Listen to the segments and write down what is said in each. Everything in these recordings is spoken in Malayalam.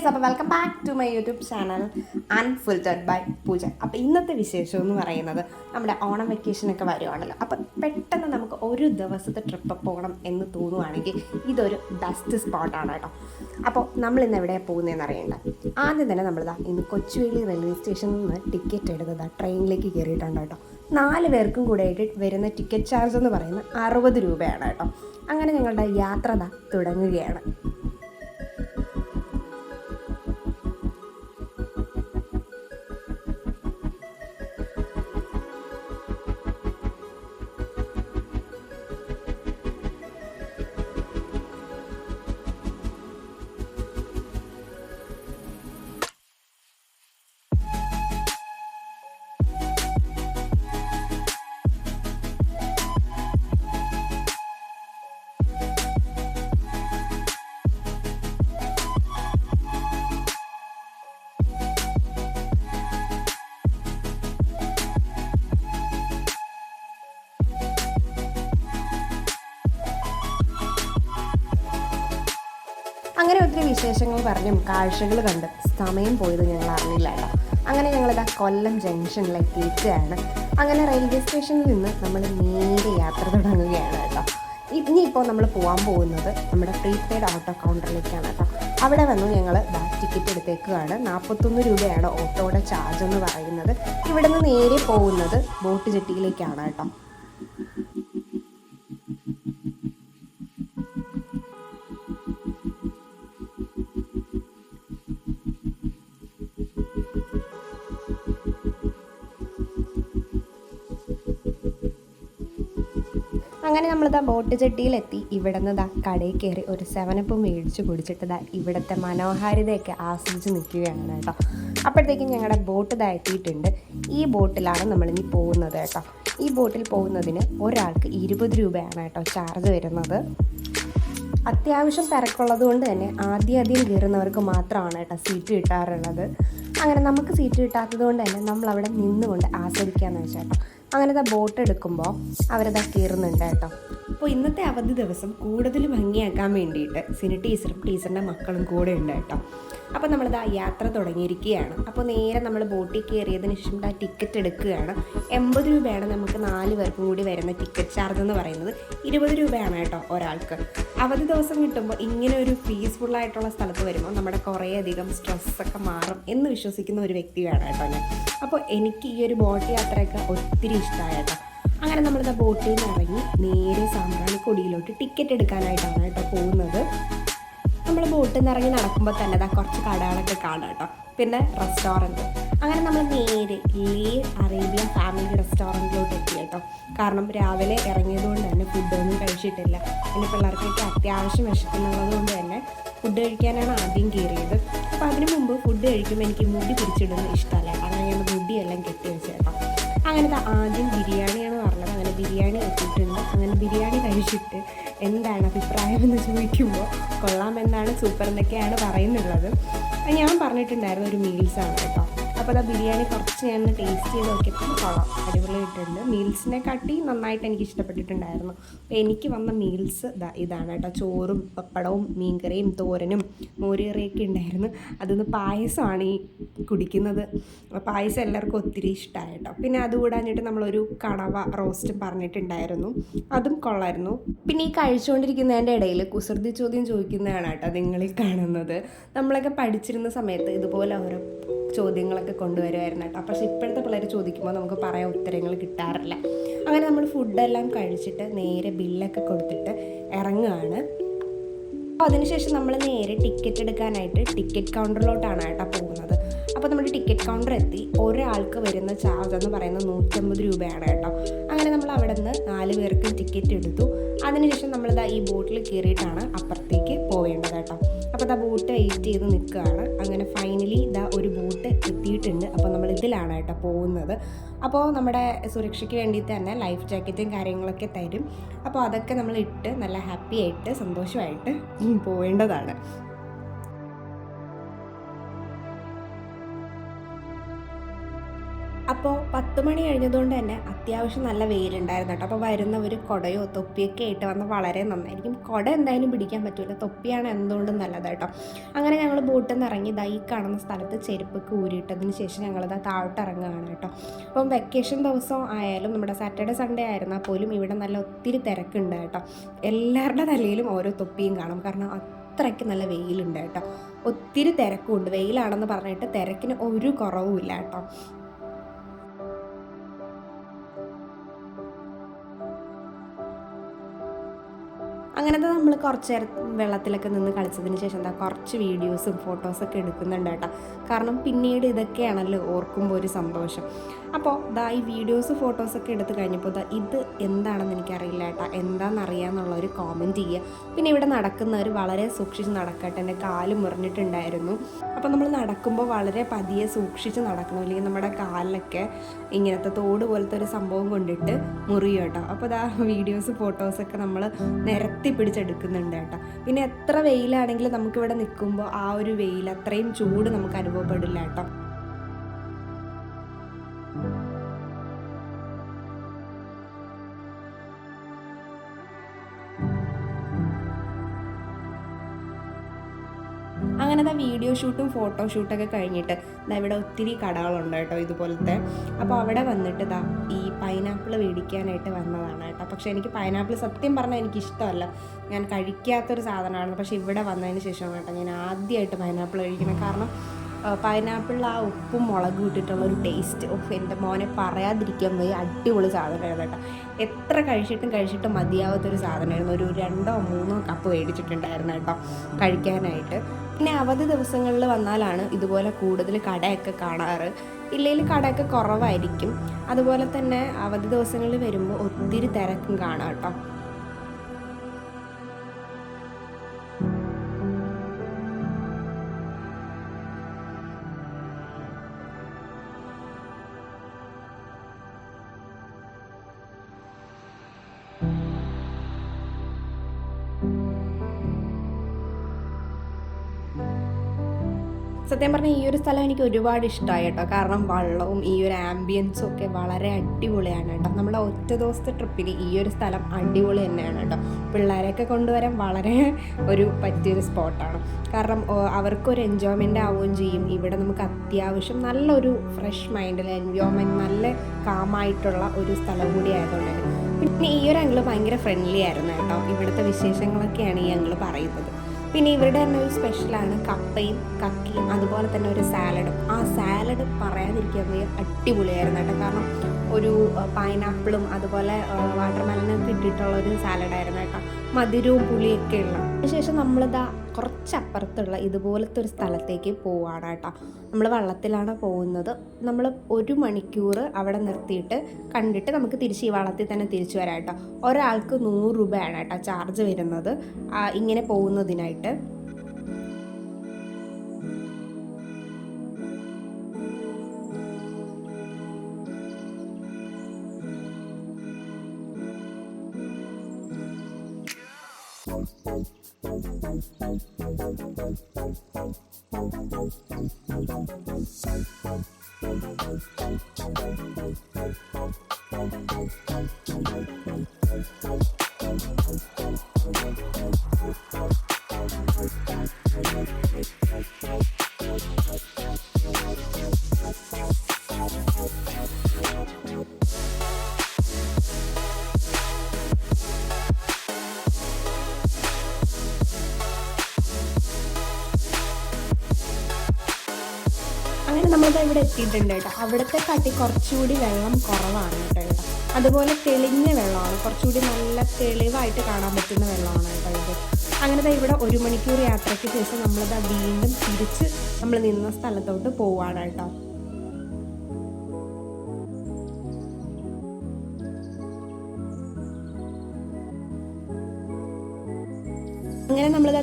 ഗേസ് അപ്പോൾ welcome back to my YouTube channel unfiltered by Pooja അപ്പോൾ ഇന്നത്തെ വിശേഷം എന്ന് പറയുന്നത് നമ്മുടെ ഓണം വെക്കേഷനൊക്കെ വരുവാണല്ലോ. അപ്പം പെട്ടെന്ന് നമുക്ക് ഒരു ദിവസത്തെ ട്രിപ്പ് പോകണം എന്ന് തോന്നുവാണെങ്കിൽ ഇതൊരു ബെസ്റ്റ് സ്പോട്ടാണ് കേട്ടോ. അപ്പോൾ നമ്മൾ ഇന്ന് എവിടെയാണ് പോകുന്നതെന്ന് അറിയണ്ട. ആദ്യം തന്നെ നമ്മളിതാ ഇന്ന് കൊച്ചുവേളി റെയിൽവേ സ്റ്റേഷനിൽ നിന്ന് ടിക്കറ്റ് എടുത്തതാ ട്രെയിനിലേക്ക് കയറിയിട്ടുണ്ട് കേട്ടോ. നാല് പേർക്കും കൂടെ ആയിട്ട് വരുന്ന ടിക്കറ്റ് ചാർജ് എന്ന് പറയുന്നത് അറുപത് രൂപയാണ് കേട്ടോ. അങ്ങനെ ഞങ്ങളുടെ യാത്ര തുടങ്ങുകയാണ്. അങ്ങനെ ഒത്തിരി വിശേഷങ്ങൾ പറഞ്ഞും കാഴ്ചകൾ കണ്ട് സമയം പോയത് ഞങ്ങൾ അറിഞ്ഞില്ല കേട്ടോ. അങ്ങനെ ഞങ്ങളിതാ കൊല്ലം ജംഗ്ഷനിലെത്തിയിട്ടാണ് അങ്ങനെ റെയിൽവേ സ്റ്റേഷനിൽ നിന്ന് നമ്മൾ നേരെ യാത്ര തുടങ്ങുകയാണ് കേട്ടോ. ഇനിയിപ്പോൾ നമ്മൾ പോകാൻ പോകുന്നത് നമ്മുടെ പ്രീപെയ്ഡ് ഓട്ടോ കൗണ്ടറിലേക്കാണ് കേട്ടോ. അവിടെ വന്നു ഞങ്ങൾ ടിക്കറ്റ് എടുത്തേക്കുകയാണ്. നാൽപ്പത്തൊന്ന് രൂപയാണ് ഓട്ടോയുടെ ചാർജ് എന്ന് പറയുന്നത്. ഇവിടെ നിന്ന് നേരെ പോകുന്നത് ബോട്ട് ജെട്ടിയിലേക്കാണ് കേട്ടോ. അങ്ങനെ നമ്മളിതാ ബോട്ട് ചട്ടിയിലെത്തി ഇവിടെ നിന്ന് ദാ കടയിൽ കയറി ഒരു സെവനപ്പ് മേടിച്ച് കുടിച്ചിട്ടതാ ഇവിടുത്തെ മനോഹാരിതയൊക്കെ ആസ്വദിച്ച് നിൽക്കുകയാണ് കേട്ടോ. അപ്പോഴത്തേക്കും ഞങ്ങളുടെ ബോട്ട് ഇതാ ഈ ബോട്ടിലാണ് നമ്മളിനി പോകുന്നത് കേട്ടോ. ഈ ബോട്ടിൽ പോകുന്നതിന് ഒരാൾക്ക് ഇരുപത് രൂപയാണ് കേട്ടോ ചാർജ് വരുന്നത്. അത്യാവശ്യം തിരക്കുള്ളത് കൊണ്ട് തന്നെ ആദ്യം ആദ്യം കയറുന്നവർക്ക് മാത്രമാണ് കേട്ടോ സീറ്റ് കിട്ടാറുള്ളത്. അങ്ങനെ നമുക്ക് സീറ്റ് കിട്ടാത്തത് കൊണ്ട് തന്നെ നമ്മൾ അവിടെ നിന്നുകൊണ്ട് ആസ്വദിക്കാമെന്ന് വെച്ചാൽ അങ്ങനത്തെ ബോട്ട് എടുക്കുമ്പോൾ അവരതാ കീറുന്നുണ്ട് കേട്ടോ. അപ്പോൾ ഇന്നത്തെ അവധി ദിവസം കൂടുതൽ ഭംഗിയാക്കാൻ വേണ്ടിയിട്ട് സിനി ടീച്ചറും ടീച്ചറിന്റെ മക്കളും കൂടെ ഉണ്ട് കേട്ടോ. അപ്പോൾ ആ യാത്ര തുടങ്ങിയിരിക്കുകയാണ്. അപ്പോൾ നേരെ നമ്മൾ ബോട്ടിൽ കയറിയതിന് ശേഷം ആ ടിക്കറ്റ് എടുക്കുകയാണ്. എൺപത് രൂപയാണ് നമുക്ക് നാല് പേർക്കും കൂടി വരുന്ന ടിക്കറ്റ് ചാർജ് എന്ന് പറയുന്നത്. ഇരുപത് രൂപയാണ് കേട്ടോ ഒരാൾക്ക്. അവധി ദിവസം കിട്ടുമ്പോൾ ഇങ്ങനെ ഒരു പീസ്ഫുൾ ആയിട്ടുള്ള സ്ഥലത്ത് വരുമ്പോൾ നമ്മുടെ കുറേയധികം സ്ട്രെസ്സൊക്കെ മാറും എന്ന് വിശ്വസിക്കുന്ന ഒരു വ്യക്തിയാണ് കേട്ടോ ഞാൻ. അപ്പോൾ എനിക്ക് ഈ ഒരു ബോട്ട് യാത്രയൊക്കെ ഒത്തിരി ഇഷ്ടമായ കേട്ടോ. അങ്ങനെ നമ്മളിതാ ബോട്ടിൽ നിന്ന് ഇറങ്ങി നേരെ സാമ്പ്രാണിക്കൊടിയിലോട്ട് ടിക്കറ്റ് എടുക്കാനായിട്ടാണ് കേട്ടോ പോകുന്നത്. നമ്മൾ ബോട്ടിൽ നിന്ന് ഇറങ്ങി നടക്കുമ്പോൾ തന്നെ അതാ കുറച്ച് കടകളൊക്കെ കാണാം കേട്ടോ. പിന്നെ റെസ്റ്റോറന്റ് അങ്ങനെ നമ്മൾ നേരെ ലീ അറേബ്യൻ ഫാമിലി റെസ്റ്റോറന്റിലോട്ട് എത്തി കേട്ടോ. കാരണം രാവിലെ ഇറങ്ങിയതുകൊണ്ട് തന്നെ ഫുഡൊന്നും കഴിച്ചിട്ടില്ല. എന്റെ പിള്ളേർക്കൊക്കെ അത്യാവശ്യം വിശക്കുന്നുള്ളത് കൊണ്ട് തന്നെ ഫുഡ് കഴിക്കാനാണ് ആദ്യം കയറിയത്. അപ്പോൾ അതിനു മുമ്പ് ഫുഡ് കഴിക്കുമ്പോൾ എനിക്ക് മുടി പിടിച്ചിടുന്നത് ഇഷ്ടമല്ല. അങ്ങനെ ഞാൻ മുടിയെല്ലാം കെട്ടി വെച്ചേട്ടോ അങ്ങനത്തെ ആദ്യം ബിരിയാണിയാണ് കഴിച്ചിട്ട് എന്താണ് അഭിപ്രായം എന്ന് ചോദിക്കുമ്പോൾ കൊള്ളാമെന്നാണ് സൂപ്പർ എന്നൊക്കെയാണ് പറയുന്നുള്ളത്. ഞാൻ പറഞ്ഞിട്ടുണ്ടായിരുന്നു ഒരു മീൽസാണ് കേട്ടോ. അപ്പോൾ അത് ബിരിയാണി കുറച്ച് ഞാൻ ടേസ്റ്റ് ചെയ്ത് നോക്കിയപ്പോൾ കൊള്ളാം. അടിപൊളിയായിട്ടുണ്ട്. മീൽസിനെ കാട്ടി നന്നായിട്ട് എനിക്ക് ഇഷ്ടപ്പെട്ടിട്ടുണ്ടായിരുന്നു. അപ്പോൾ എനിക്ക് വന്ന മീൽസ് ഇതാ ഇതാണ് കേട്ടോ. ചോറും പപ്പടവും മീൻകറിയും തോരനും മോരുകറിയൊക്കെ ഉണ്ടായിരുന്നു. അതിന്ന് പായസമാണ് ഈ കുടിക്കുന്നത്. പായസം എല്ലാവർക്കും ഒത്തിരി ഇഷ്ടമായി കേട്ടോ. പിന്നെ അത് കൂടാഞ്ഞിട്ട് നമ്മളൊരു കണവ റോസ്റ്റും പറഞ്ഞിട്ടുണ്ടായിരുന്നു. അതും കൊള്ളായിരുന്നു. പിന്നെ ഈ കഴിച്ചുകൊണ്ടിരിക്കുന്നതിന്റെ ഇടയിൽ കുസൃതി ചോദ്യം ചോദിക്കുന്നതാണ് കേട്ടോ നിങ്ങളിൽ കാണുന്നത്. നമ്മളൊക്കെ പഠിച്ചിരുന്ന സമയത്ത് ഇതുപോലെ ഓരോ ചോദ്യങ്ങളൊക്കെ കൊണ്ടുവരുമായിരുന്നു കേട്ടോ. പക്ഷേ ഇപ്പോഴത്തെ പിള്ളേർ ചോദിക്കുമ്പോൾ നമുക്ക് പറയാൻ ഉത്തരങ്ങൾ കിട്ടാറില്ല. അങ്ങനെ നമ്മൾ ഫുഡെല്ലാം കഴിച്ചിട്ട് നേരെ ബില്ലൊക്കെ കൊടുത്തിട്ട് ഇറങ്ങുകയാണ് അപ്പോൾ അതിനുശേഷം നമ്മൾ നേരെ ടിക്കറ്റ് എടുക്കാനായിട്ട് ടിക്കറ്റ് കൗണ്ടറിലോട്ടാണ് കേട്ടോ പോകുന്നത്. അപ്പോൾ നമ്മൾ ടിക്കറ്റ് കൗണ്ടർ എത്തി ഒരാൾക്ക് വരുന്ന ചാർജ് എന്ന് പറയുന്നത് നൂറ്റമ്പത് രൂപയാണ് കേട്ടോ. അങ്ങനെ നമ്മൾ അവിടെ നിന്ന് നാല് പേർക്ക് ടിക്കറ്റ് എടുത്തു. അതിനുശേഷം നമ്മളിതാ ഈ ബോട്ടിൽ കയറിയിട്ടാണ് അപ്പുറത്തേക്ക് പോവേണ്ടത് കേട്ടോ. അപ്പോൾ ഇതാ ബോട്ട് വെയിറ്റ് ചെയ്ത് നിൽക്കുകയാണ്. അങ്ങനെ ഫൈനലി ഇതാ ഒരു ബോട്ട് എത്തിയിട്ടുണ്ട്. അപ്പോൾ നമ്മൾ ഇതിലാണ് കേട്ടോ പോകുന്നത്. അപ്പോൾ നമ്മുടെ സുരക്ഷയ്ക്ക് വേണ്ടി തന്നെ ലൈഫ് ജാക്കറ്റും കാര്യങ്ങളൊക്കെ തരും. അപ്പോൾ അതൊക്കെ നമ്മൾ ഇട്ട് നല്ല ഹാപ്പി ആയിട്ട് സന്തോഷമായിട്ട് പോവേണ്ടതാണ്. അപ്പോൾ പത്ത് മണി കഴിഞ്ഞതുകൊണ്ട് തന്നെ അത്യാവശ്യം നല്ല വെയിലുണ്ടായിരുന്നു കേട്ടോ. അപ്പോൾ വരുന്നവർ കുടയോ തൊപ്പിയൊക്കെ ആയിട്ട് വന്ന് വളരെ നന്നായിരിക്കും. കുട എന്തായാലും പിടിക്കാൻ പറ്റില്ല തൊപ്പിയാണ് എന്തുകൊണ്ടും നല്ലത് കേട്ടോ. അങ്ങനെ ഞങ്ങൾ ബോട്ടിൽ നിന്ന് ഇറങ്ങി ഇതാ ഈ കാണുന്ന സ്ഥലത്ത് ചെരുപ്പൊക്കെ ഊരിയിട്ടതിന് ശേഷം ഞങ്ങളിതാ താഴോട്ട് ഇറങ്ങുകയാണ് കേട്ടോ. അപ്പം വെക്കേഷൻ ദിവസം ആയാലും നമ്മുടെ സാറ്റർഡേ സൺഡേ ആയിരുന്നാൽ പോലും ഇവിടെ നല്ല ഒത്തിരി തിരക്കുണ്ട് കേട്ടോ. എല്ലാവരുടെ തലയിലും ഓരോ തൊപ്പിയും കാണും. കാരണം അത്രയ്ക്ക് നല്ല വെയിലുണ്ട് കേട്ടോ. ഒത്തിരി തിരക്കുണ്ട് വെയിലാണെന്ന് പറഞ്ഞിട്ട് തിരക്കിന് ഒരു കുറവുമില്ല കേട്ടോ. അങ്ങനത്തെ നമ്മൾ കുറച്ച് നേരം വെള്ളത്തിലൊക്കെ നിന്ന് കളിച്ചതിന് ശേഷം എന്താ കുറച്ച് വീഡിയോസും ഫോട്ടോസൊക്കെ എടുക്കുന്നുണ്ട് കേട്ടോ. കാരണം പിന്നീട് ഇതൊക്കെയാണല്ലോ ഓർക്കുമ്പോൾ ഒരു സന്തോഷം. അപ്പോൾ ദാ ഈ വീഡിയോസ് ഫോട്ടോസൊക്കെ എടുത്ത് കഴിഞ്ഞപ്പോൾ ദാ ഇത് എന്താണെന്ന് എനിക്കറിയില്ല കേട്ടോ. എന്താണെന്ന് ഒരു കോമന്റ് ചെയ്യുക. പിന്നെ ഇവിടെ നടക്കുന്നവർ വളരെ സൂക്ഷിച്ച് നടക്കട്ടെ. എന്റെ കാൽ മുറിഞ്ഞിട്ടുണ്ടായിരുന്നു. അപ്പോൾ നമ്മൾ നടക്കുമ്പോൾ വളരെ പതിയെ സൂക്ഷിച്ച് നടക്കണം. അല്ലെങ്കിൽ നമ്മുടെ കാലിലൊക്കെ ഇങ്ങനത്തെ തോട് പോലത്തെ ഒരു സംഭവം കൊണ്ടിട്ട് മുറിയും കേട്ടോ. അപ്പോൾ ദാ വീഡിയോസ് ഫോട്ടോസൊക്കെ നമ്മൾ നിരത്തി പിടിച്ചെടുക്കുന്നുണ്ട് കേട്ടോ. പിന്നെ എത്ര വെയിലാണെങ്കിലും നമുക്കിവിടെ നിൽക്കുമ്പോൾ ആ ഒരു വെയിൽ അത്രയും ചൂട് നമുക്ക് അനുഭവപ്പെടില്ല കേട്ടോ. അങ്ങനത്തെ വീഡിയോ ഷൂട്ടും ഫോട്ടോ ഷൂട്ടൊക്കെ കഴിഞ്ഞിട്ട് ദാ ഇവിടെ ഒത്തിരി കടകളുണ്ട് കേട്ടോ ഇതുപോലത്തെ. അപ്പോൾ അവിടെ വന്നിട്ട് ദാ ഈ പൈനാപ്പിൾ മേടിക്കാനായിട്ട് വന്നതാണ് കേട്ടോ. പക്ഷേ എനിക്ക് പൈനാപ്പിൾ സത്യം പറഞ്ഞാൽ എനിക്ക് ഇഷ്ടമല്ല ഞാൻ കഴിക്കാത്തൊരു സാധനമാണ്. പക്ഷേ ഇവിടെ വന്നതിന് ശേഷം കേട്ടോ ഞാൻ ആദ്യമായിട്ട് പൈനാപ്പിൾ കഴിക്കണം കാരണം പൈനാപ്പിളിൽ ആ ഉപ്പും മുളകും ഇട്ടിട്ടുള്ള ഒരു ടേസ്റ്റ് ഓഫ് എന്റെ മോനെ പറയാതിരിക്കാൻ പോയി അടിപൊളി സാധനമായിരുന്നു കേട്ടോ. എത്ര കഴിച്ചിട്ടും കഴിച്ചിട്ടും മതിയാവാത്തൊരു സാധനമായിരുന്നു. ഒരു രണ്ടോ മൂന്നോ കപ്പ് മേടിച്ചിട്ടുണ്ടായിരുന്നു കേട്ടോ കഴിക്കാനായിട്ട്. പിന്നെ അവധി ദിവസങ്ങളിൽ വന്നാലാണ് ഇതുപോലെ കൂടുതൽ കടയൊക്കെ കാണാറ്. ഇല്ലെങ്കിൽ കടയൊക്കെ കുറവായിരിക്കും. അതുപോലെ തന്നെ അവധി ദിവസങ്ങളിൽ വരുമ്പോൾ ഒത്തിരി തിരക്കും കാണാം കേട്ടോ. സത്യം പറഞ്ഞാൽ ഈ ഒരു സ്ഥലം എനിക്ക് ഒരുപാട് ഇഷ്ടമായി കേട്ടോ. കാരണം വള്ളവും ഈ ഒരു ആംബിയൻസും ഒക്കെ വളരെ അടിപൊളിയാണ് കേട്ടോ. നമ്മളെ ഒറ്റ ദിവസത്തെ ട്രിപ്പിന് ഈ ഒരു സ്ഥലം അടിപൊളി തന്നെയാണ് കേട്ടോ. പിള്ളേരെയൊക്കെ കൊണ്ടുവരാൻ വളരെ ഒരു പറ്റിയൊരു സ്പോട്ടാണ് കാരണം അവർക്കൊരു എൻജോയ്മെന്റ് ആവുകയും ചെയ്യും. ഇവിടെ നമുക്ക് അത്യാവശ്യം നല്ലൊരു ഫ്രഷ് മൈൻഡിൽ എൻജോയ്മെന്റ് നല്ല കാമായിട്ടുള്ള ഒരു സ്ഥലം കൂടി ആയതുകൊണ്ട് പിന്നെ ഈ ഒരു അങ്കിൾ ഭയങ്കര ഫ്രണ്ട്ലി ആയിരുന്നു കേട്ടോ. ഇവിടുത്തെ വിശേഷങ്ങളൊക്കെയാണ് ഈ അങ്കിൾ പറയുന്നത്. പിന്നെ ഇവരുടെ തന്നെ ഒരു സ്പെഷ്യലാണ് കപ്പയും കക്കിയും അതുപോലെ തന്നെ ഒരു സാലഡും. ആ സാലഡ് പറയാതിരിക്കാൻ വയ്യ അടിപൊളിയായിരുന്നു കേട്ടോ. കാരണം ഒരു പൈനാപ്പിളും അതുപോലെ വാട്ടർമെലനൊക്കെ ഇട്ടിട്ടുള്ള ഒരു സാലഡായിരുന്നു കേട്ടോ. മധുരവും പുളിയൊക്കെ ഉള്ള. അതിനുശേഷം നമ്മളിതാ കുറച്ചപ്പുറത്തുള്ള ഇതുപോലത്തെ ഒരു സ്ഥലത്തേക്ക് പോവാണ് കേട്ടോ. നമ്മൾ വള്ളത്തിലാണ് പോകുന്നത്. നമ്മൾ ഒരു മണിക്കൂർ അവിടെ നിർത്തിയിട്ട് കണ്ടിട്ട് നമുക്ക് തിരിച്ച് ഈ വള്ളത്തിൽ തന്നെ തിരിച്ചു വരാം കേട്ടോ. ഒരാൾക്ക് നൂറ് രൂപയാണ് കേട്ടോ ചാർജ് വരുന്നത്. ഇങ്ങനെ പോകുന്നതിനായിട്ട്. അങ്ങനെ എത്തിയിട്ടുണ്ട് കേട്ടോ. അവിടുത്തെ കാട്ടി കുറച്ചുകൂടി വെള്ളം കുറവാണ് കേട്ടോ കേട്ടോ അതുപോലെ തെളിഞ്ഞ വെള്ളമാണ്. കുറച്ചുകൂടി നല്ല തെളിവായിട്ട് കാണാൻ പറ്റുന്ന വെള്ളമാണ് കേട്ടോ ഇത്. അങ്ങനെ ദാ ഇവിടെ ഒരു മണിക്കൂർ യാത്രയ്ക്ക് ശേഷം നമ്മളത് വീണ്ടും തിരിച്ച് നമ്മൾ നിന്ന സ്ഥലത്തോട്ട് പോവാണ് കേട്ടോ.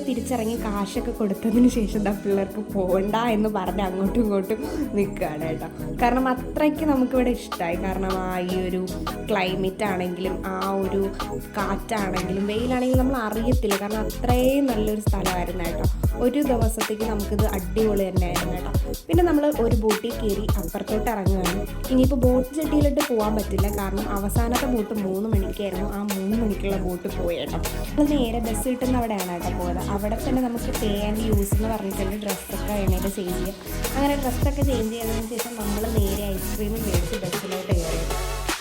തിരിച്ചിറങ്ങി കാശൊക്കെ കൊടുത്തതിന് ശേഷം ദാ പിള്ളേർക്ക് പോകണ്ട എന്ന് പറഞ്ഞ് അങ്ങോട്ടും ഇങ്ങോട്ടും നിൽക്കുകയാണ് കേട്ടോ. കാരണം അത്രയ്ക്ക് നമുക്കിവിടെ ഇഷ്ടമായി കാരണം ആ ഈ ഒരു ക്ലൈമറ്റ് ആണെങ്കിലും ആ ഒരു കാറ്റാണെങ്കിലും വെയിലാണെങ്കിലും നമ്മൾ അറിയത്തില്ല. കാരണം അത്രയും നല്ലൊരു സ്ഥലമായിരുന്നു കേട്ടോ. ഒരു ദിവസത്തേക്ക് നമുക്കിത് അടിപൊളി തന്നെയായിരുന്നു കേട്ടോ. പിന്നെ നമ്മൾ ഒരു ബോട്ടിൽ കയറി അപ്പുറത്തോട്ട് ഇറങ്ങുകയാണ്. ഇനിയിപ്പോൾ ബോട്ട് ചെട്ടിയിലിട്ട് പോകാൻ പറ്റില്ല. കാരണം അവസാനത്തെ ബോട്ട് മൂന്ന് മണിക്കായിരുന്നു. ആ മൂന്ന് മണിക്കുള്ള ബോട്ട് പോയി കേട്ടോ നമ്മൾ നേരെ ബസ് കിട്ടുന്ന അവിടെയാണ് കേട്ടോ പോയത്. അവിടെ തന്നെ നമുക്ക് പേ ആൻഡ് യൂസ് എന്ന് പറഞ്ഞിട്ടുണ്ട് ഡ്രസ്സൊക്കെ അതിനായിട്ട് ചേഞ്ച് ചെയ്യാം. അങ്ങനെ ഡ്രസ്സൊക്കെ ചേഞ്ച് ചെയ്തതിന് ശേഷം നമ്മൾ നേരെ ഐസ്ക്രീം മേടിച്ച് ബസ്സിലോട്ട് കയറി.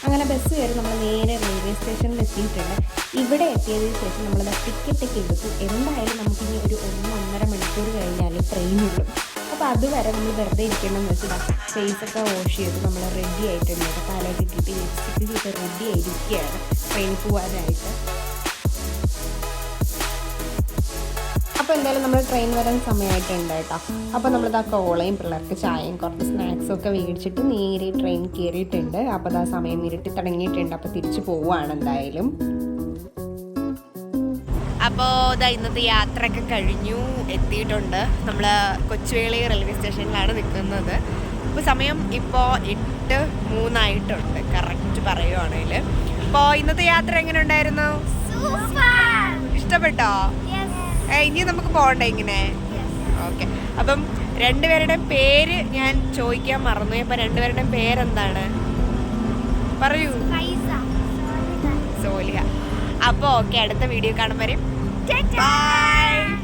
അങ്ങനെ ബസ് കയറി നമ്മൾ നേരെ റെയിൽവേ സ്റ്റേഷനിൽ എത്തിയിട്ടുണ്ട്. ഇവിടെ എത്തിയതിന് ശേഷം നമ്മൾ ടിക്കറ്റ് ഒക്കെ എടുത്തു. എന്തായാലും നമുക്കിനി ഒരു ഒന്ന് ഒന്നര മണിക്കൂർ കഴിഞ്ഞാൽ ട്രെയിനുള്ളൂ അപ്പോൾ അതുവരെ നമ്മൾ വെറുതെ ഇരിക്കണമെന്ന് വെച്ചാൽ ഫേസൊക്കെ വാഷ് ചെയ്ത് നമ്മൾ റെഡി ആയിട്ടുണ്ട്. തലയൊക്കെ കിട്ടി ലിപ്സ്റ്റിക്ക് ചെയ്ത് റെഡി ആയിരിക്കുകയാണ് ട്രെയിനിൽ പോകാനായിട്ട് അപ്പോൾ എന്തായാലും നമ്മൾ ട്രെയിൻ വരാൻ സമയമായിട്ടുണ്ട് കേട്ടോ അപ്പോൾ നമ്മളിതാ കോളയും പിള്ളേർക്ക് ചായയും കുറച്ച് സ്നാക്സും ഒക്കെ മേടിച്ചിട്ട് നേരെ ട്രെയിൻ കയറിയിട്ടുണ്ട് അപ്പോൾ അതാ സമയം ഇരുട്ടി തുടങ്ങിയിട്ടുണ്ട്. അപ്പോൾ തിരിച്ചു പോവുകയാണ് എന്തായാലും. അപ്പോൾ ഇതാ ഇന്നത്തെ യാത്രയൊക്കെ കഴിഞ്ഞു. എത്തിയിട്ടുണ്ട്. നമ്മൾ കൊച്ചുവേളി റെയിൽവേ സ്റ്റേഷനിലാണ് നിൽക്കുന്നത് ഇപ്പോൾ സമയം ഇപ്പോൾ എട്ട് മൂന്നായിട്ടുണ്ട്. കറക്റ്റ് പറയുവാണെങ്കിൽ അപ്പോൾ ഇന്നത്തെ യാത്ര എങ്ങനെ ഉണ്ടായിരുന്നു? ഇഷ്ടപ്പെട്ടോ? ഇനി നമുക്ക് പോകണ്ടേ ഇങ്ങനെ? ഓക്കെ. അപ്പം രണ്ടുപേരുടെയും പേര് ഞാൻ ചോദിക്കാൻ മറന്നു അപ്പം രണ്ടുപേരുടെയും പേരെന്താണ്? പറയൂ. സോലിയ അപ്പോൾ ഓക്കെ അടുത്ത വീഡിയോ കാണുമ്പോൾ വരെ. ബൈ